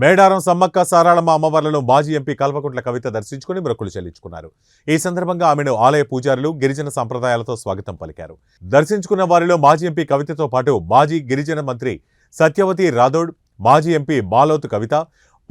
మేడారం సమ్మక్క సారాళమ్మ అమ్మవార్లను మాజీ ఎంపీ కల్వకుంట్ల కవిత దర్శించుకుని మొక్కులు చెల్లించుకున్నారు. ఈ సందర్భంగా ఆమెను ఆలయ పూజారులు గిరిజన సంప్రదాయాలతో స్వాగతం పలికారు. దర్శించుకున్న వారిలో మాజీ ఎంపీ కవితతో పాటు మాజీ గిరిజన మంత్రి సత్యవతి రాథోడ్ మాజీ ఎంపీ బాలోతు కవిత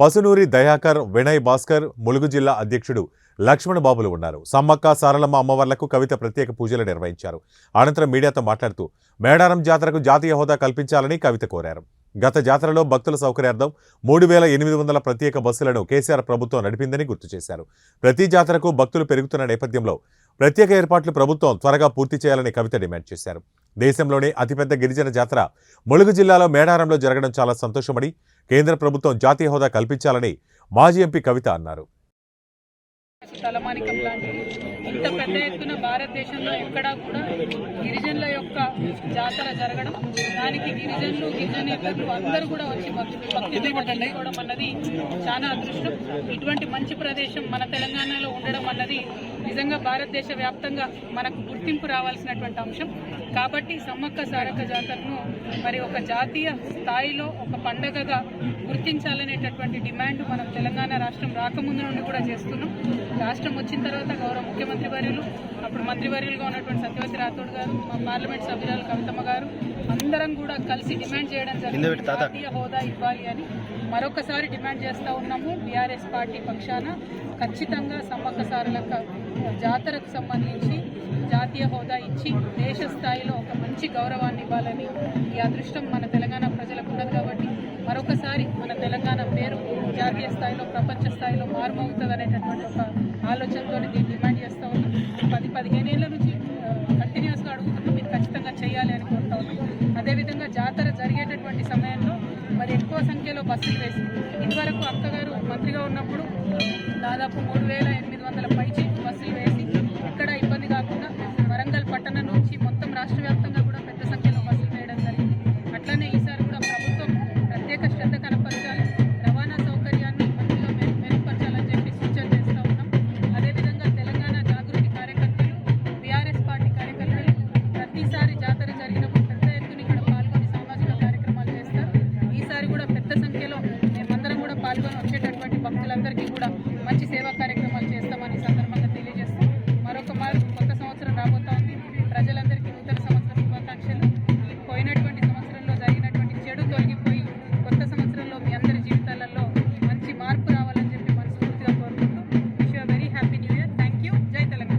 పసునూరి దయాకర్ వినయ్ భాస్కర్ ములుగు జిల్లా అధ్యక్షుడు లక్ష్మణ బాబులు ఉన్నారు. సమ్మక్క సారలమ్మ అమ్మవార్లకు కవిత ప్రత్యేక పూజలు నిర్వహించారు. అనంతరం మీడియాతో మాట్లాడుతూ మేడారం జాతరకు జాతీయ హోదా కల్పించాలని కవిత కోరారు. గత జాతరలో భక్తుల సౌకర్యార్థం మూడు వేల ఎనిమిది వందల ప్రత్యేక బస్సులను కేసీఆర్ ప్రభుత్వం నడిపిందని గుర్తు చేశారు. ప్రతి జాతరకు భక్తులు పెరుగుతున్న నేపథ్యంలో ప్రత్యేక ఏర్పాట్లు ప్రభుత్వం త్వరగా పూర్తి చేయాలని కవిత డిమాండ్ చేశారు. దేశంలోనే అతిపెద్ద గిరిజన జాతర ములుగు జిల్లాలో మేడారంలో జరగడం చాలా సంతోషమని కేంద్ర ప్రభుత్వం జాతీయ హోదా కల్పించాలని మాజీ ఎంపీ కవిత అన్నారు. తలమానికం లాంటిది. ఇంత పెద్ద ఎత్తున భారతదేశంలో ఎక్కడా కూడా యొక్క జాతర జరగడం. దానికి గిరిజనులు గిరిజనేతలు అందరూ కూడా వచ్చి భక్తి పట్టించుకోవడం అన్నది చాలా అదృష్టం. ఇటువంటి మంచి ప్రదేశం మన తెలంగాణలో ఉండడం అన్నది నిజంగా భారతదేశ వ్యాప్తంగా మనకు గుర్తింపు రావాల్సినటువంటి అంశం. కాబట్టి సమ్మక్క సారక్క జాతరను మరి ఒక జాతీయ స్థాయిలో ఒక పండగగా గుర్తించాలనేటటువంటి డిమాండ్ మనం తెలంగాణ రాష్ట్రం రాకముందు నుండి కూడా చేస్తున్నాం. రాష్ట్రం వచ్చిన తర్వాత గౌరవ ముఖ్యమంత్రి వర్యులు అప్పుడు మంత్రివర్యులుగా ఉన్నటువంటి సత్యవతి రాథోడ్ గారు మా పార్లమెంట్ సభ్యురాలు కవితమ్మ గారు. అందరం కూడా కలిసి డిమాండ్ చేయడం జరిగింది. జాతీయ హోదా ఇవ్వాలి అని మరొకసారి డిమాండ్ చేస్తూ ఉన్నాము. బీఆర్ఎస్ పార్టీ పక్షాన ఖచ్చితంగా సమ్మక్క జాతరకు సంబంధించి జాతీయ హోదా ఇచ్చి దేశ స్థాయిలో ఒక మంచి గౌరవాన్ని ఇవ్వాలని ఈ అదృష్టం మన తెలంగాణ ప్రజలకు ఉన్నది కాబట్టి మరొకసారి మన తెలంగాణ పేరు జాతీయ స్థాయిలో ప్రపంచ స్థాయిలో బస్సులు క్రేజ్ ఇదివరకు అక్కగారు మంత్రిగా ఉన్నప్పుడు దాదాపు మూడు వేల ఎనిమిది వందల పైచి బస్సులు వేసి ఇక్కడ ఇబ్బంది కాకుండా వరంగల్ పట్టణం నుంచి మొత్తం రాష్ట్ర